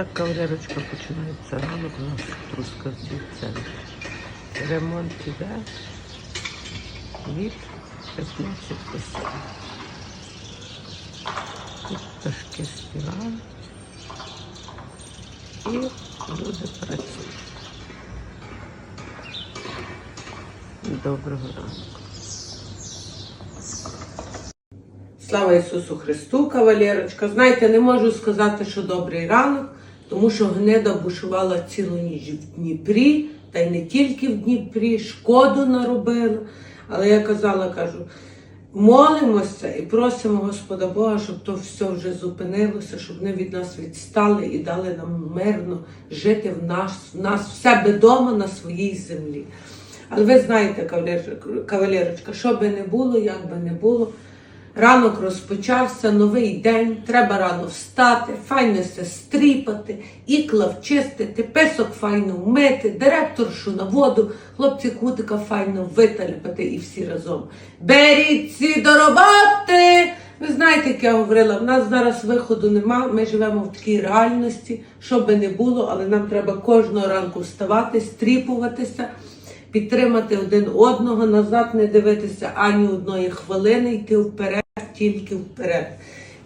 так кавалерочка починається ранок у нас Трускавці центр. Ремонт іде від 15 осіб. Тут пташки співають і люди працюють. Доброго ранку. Слава Ісусу Христу, кавалерочка. Знаєте, не можу сказати, що добрий ранок, тому що гнида бушувала цілу ніч в Дніпрі, та й не тільки в Дніпрі, шкоду наробила. Але я казала, кажу, молимося і просимо Господа Бога, щоб то все вже зупинилося, щоб вони від нас відстали і дали нам мирно жити в нас, в нас в себе вдома на своїй землі. Але ви знаєте, кавалер- кавалерочка, що би не було, як би не було. Ранок розпочався, новий день, треба рано встати, файно се стріпати, ікла вчистити, песок файно вмити, директоршу на воду, хлопці кутика файно витальпати і всі разом. Беріться до роботи! Ви знаєте, як я говорила, в нас зараз виходу нема, ми живемо в такій реальності, що би не було, але нам треба кожного ранку вставати, стріпуватися підтримати один одного, назад не дивитися ані одної хвилини, йти вперед, тільки вперед.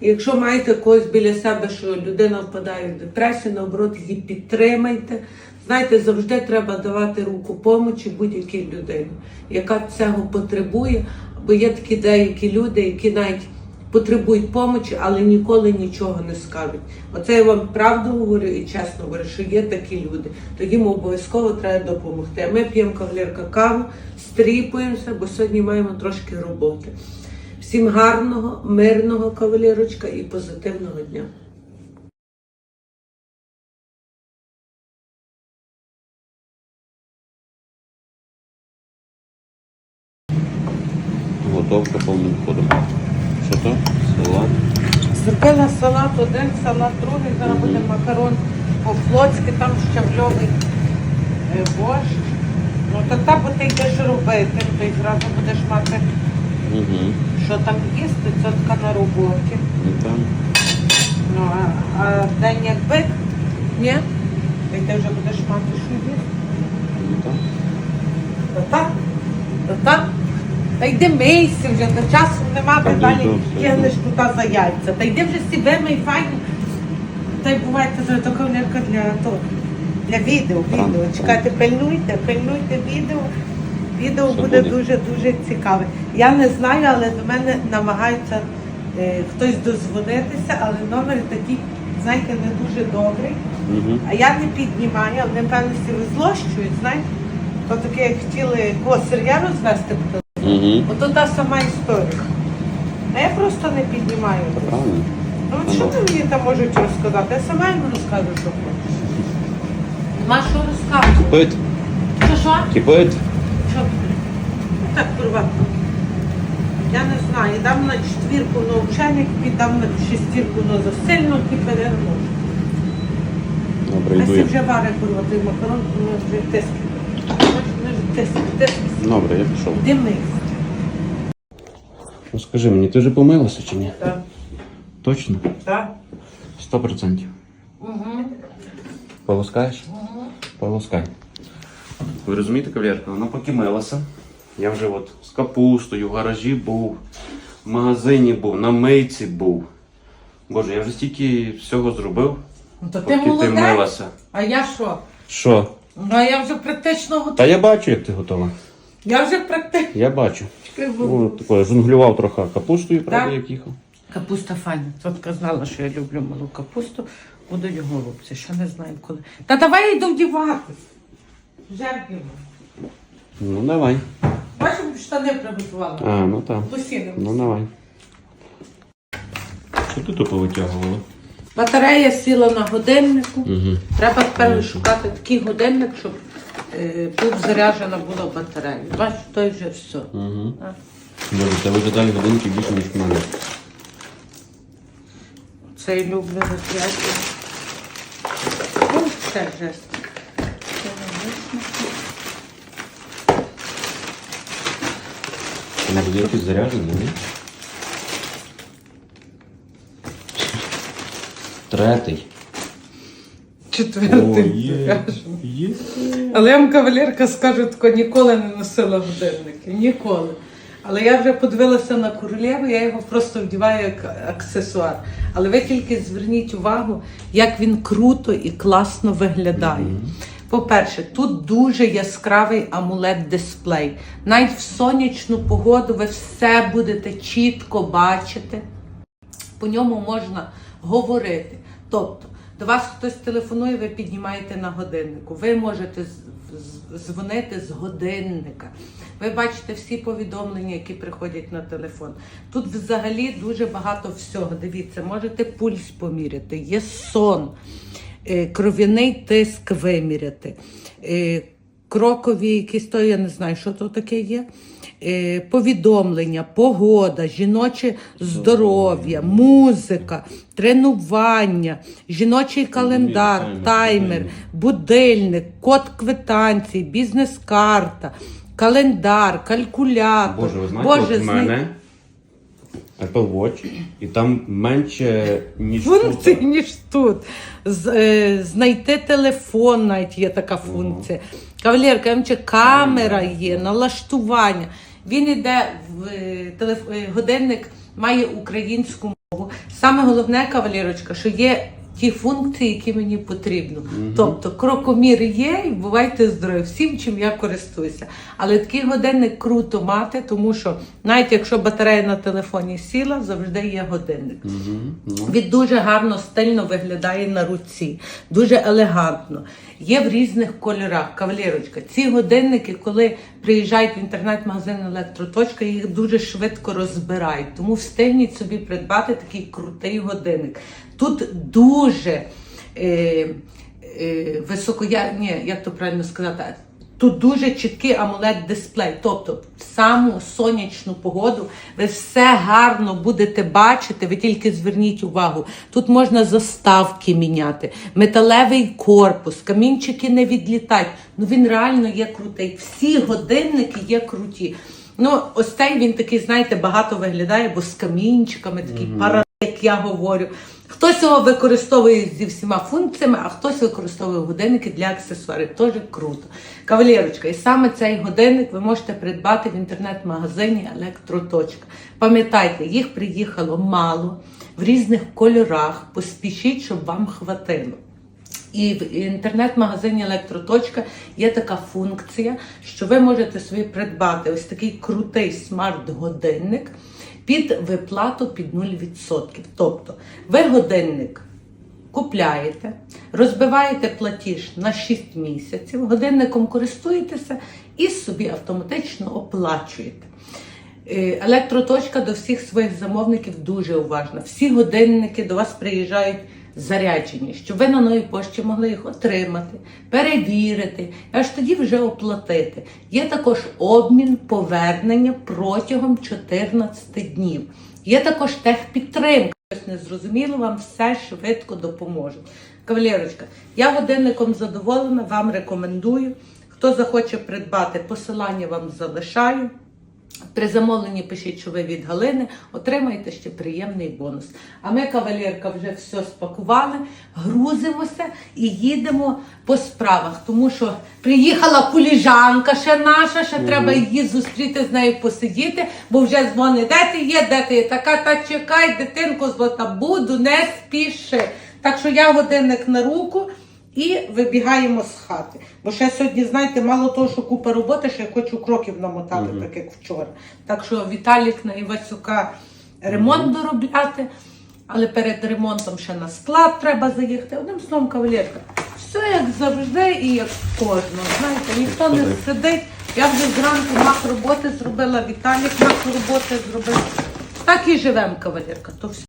Якщо маєте когось біля себе, що людина впадає в депресію, наоборот, її підтримайте. Знаєте, завжди треба давати руку помочі будь-якій людині, яка цього потребує. Бо є такі деякі люди, які навіть потребують помочі, але ніколи нічого не скажуть. Оце я вам правду говорю і чесно говорю, що є такі люди. То їм обов'язково треба допомогти. А ми п'ємо кавалерка каву, стріпуємося, бо сьогодні маємо трошки роботи. Всім гарного, мирного кавалерочка і позитивного дня. Готовка повним ходом. Що то? Салат. Зробила салат один, салат другий, зараз буде макарон по-флотськи, там щавльовий е, борщ. Ну то та, бо ти йдеш робити, то й зразу будеш мати, Угу. що там їсти, це така на роботі. Ну там. Ну, а, а день як бик, ні? Та й ти вже будеш мати, що їсти. Ну там. Та так, та так. Та йди мийся вже, та часу нема, ти далі тягнеш туди за яйця. Та йди вже сі вимий, файно. Та й бувайте за така для того. Для відео, відео. Чекайте, пильнуйте, пильнуйте відео. Відео Все буде буде. дуже-дуже цікаве. Я не знаю, але до мене намагається е, хтось дозвонитися, але номер такий, знаєте, не дуже добрий. Угу. А я не піднімаю, а вони певно всі злощують, знаєте. То таке, як хотіли кого сир'я розвести, по телефону. Угу. ото та сама історія. А я просто не піднімаю. Правильно. Ну от що ви мені там можуть розказати? Я сама їм розкажу, що хочу. Нема що розказувати. Кипить. Що що? Кипить. Що? Так, приватно. Я не знаю, дам на четвірку на ученик, піддам на шестірку на засильно і переверну. Добре, йду це вже вари курва, той макарон, ми вже тиски. Ми вже тиски, тиски. Добре, я пішов. Димись. Ну скажи мені, ти вже помилася чи ні? Так. Точно? Так. Сто процентів. Угу. Полоскаєш? Полоскай. Ви розумієте, кавалерка, вона поки милася. Я вже от з капустою, в гаражі був, в магазині був, на мийці був. Боже, я вже стільки всього зробив, Ну то ти поки ти молодець. милася. А я що? Що? Ну а я вже практично готова. Та я бачу, як ти готова. Я вже практично. Я бачу. Ну, таке, жонглював трохи капустою, правда, Так. як їхав. Капуста файна. Тітка знала, що я люблю малу капусту. Буду його робити. Ще не знаю коли. Та давай я йду вдіватись. Вже. Ну давай. Бачимо, штани приготувала. А, ну так. Ну давай. Що ти тут повитягувала? Батарея сіла на годиннику. Угу. Треба тепер шукати такий годинник, щоб е, тут заряджена була батарея. Бачиш, той вже все. Угу. А. Добре, це виглядає годинки більше, ніж в мене. Це я люблю розп'яття. Ну, ще жест. Буде якось заряджена, ні? Третий. четвертий. є. Але я вам кавалерка скажу, тако ніколи не носила годинники. Ніколи. Але я вже подивилася на королеву, я його просто вдіваю як аксесуар. Але ви тільки зверніть увагу, як він круто і класно виглядає. По-перше, тут дуже яскравий амулет-дисплей. Навіть в сонячну погоду ви все будете чітко бачити по ньому можна говорити. Тобто, до вас хтось телефонує, ви піднімаєте на годиннику. Ви можете дзвонити з годинника. Ви бачите всі повідомлення, які приходять на телефон. Тут взагалі дуже багато всього. Дивіться, можете пульс поміряти, є сон, кров'яний тиск виміряти. е, Крокові якісь, то я не знаю, що то таке є. Е, повідомлення, погода, жіноче здоров'я, музика, тренування, жіночий календар, таймер, будильник, код квитанції, бізнес-карта, календар, калькулятор. Боже, ви знаєте, от в мене Apple Watch, і там менше, ніж функцій, тут. ніж тут. З, е, знайти телефон навіть є така функція. Кавалерка, я вам чи камера є, налаштування. Він іде в е, телеф... е, годинник, має українську мову. Саме головне, кавалерочка, що є ті функції, які мені потрібно. Тобто крокомір є, і бувайте здорові, всім, чим я користуюся. Але такий годинник круто мати, тому що навіть якщо батарея на телефоні сіла, завжди є годинник. Ну. Він дуже гарно стильно виглядає на руці, дуже елегантно. Є в різних кольорах. Кавалерочка, ці годинники, коли приїжджають в інтернет-магазин електроточка, їх дуже швидко розбирають. Тому встигніть собі придбати такий крутий годинник. Тут дуже е, е, високоя... Ні, як то правильно сказати? Тут дуже чіткий амулет-дисплей. Тобто, в саму сонячну погоду ви все гарно будете бачити. Ви тільки зверніть увагу. Тут можна заставки міняти, металевий корпус, камінчики не відлітають. Ну він реально є крутий. Всі годинники є круті. Ну, ось цей він такий, знаєте, багато виглядає, бо з камінчиками, такий пара, як я говорю. Хтось його використовує зі всіма функціями, а хтось використовує годинники для аксесуарів. Теж круто. Кавалерочка, і саме цей годинник ви можете придбати в інтернет-магазині Електроточка. Пам'ятайте, їх приїхало мало в різних кольорах. Поспішіть, щоб вам хватило. І в інтернет-магазині Електроточка є така функція, що ви можете собі придбати ось такий крутий смарт-годинник під виплату під 0%. Тобто ви годинник купляєте, розбиваєте платіж на 6 місяців, годинником користуєтеся і собі автоматично оплачуєте. Е, Електроточка до всіх своїх замовників дуже уважна. Всі годинники до вас приїжджають заряджені, щоб ви на новій пошті могли їх отримати, перевірити, аж тоді вже оплатити. Є також обмін повернення протягом 14 днів. Є також техпідтримка. Щось не зрозуміло, вам все швидко допоможуть. Кавалерочка, я годинником задоволена, вам рекомендую. Хто захоче придбати, посилання вам залишаю. При замовленні пишіть, що ви від Галини, отримаєте ще приємний бонус. А ми, кавалерка, вже все спакували, грузимося і їдемо по справах, тому що приїхала куліжанка ще наша, ще треба її зустріти з нею посидіти, бо вже дзвонить, де ти є, де ти є? Така, та чекай, дитинку злота, буду, не спіши. Так що я годинник на руку. І вибігаємо з хати. Бо ще сьогодні, знаєте, мало того, що купа роботи, ще я хочу кроків намотати, так як вчора. Так що Віталік на Івасюка ремонт доробляти, але перед ремонтом ще на склад треба заїхати. Одним словом, кавалерка, все як завжди і як кожного. Знаєте, ніхто не сидить. Я вже зранку мах роботи зробила, Віталік мах роботи зробив. Так і живемо, кавалерка. То все.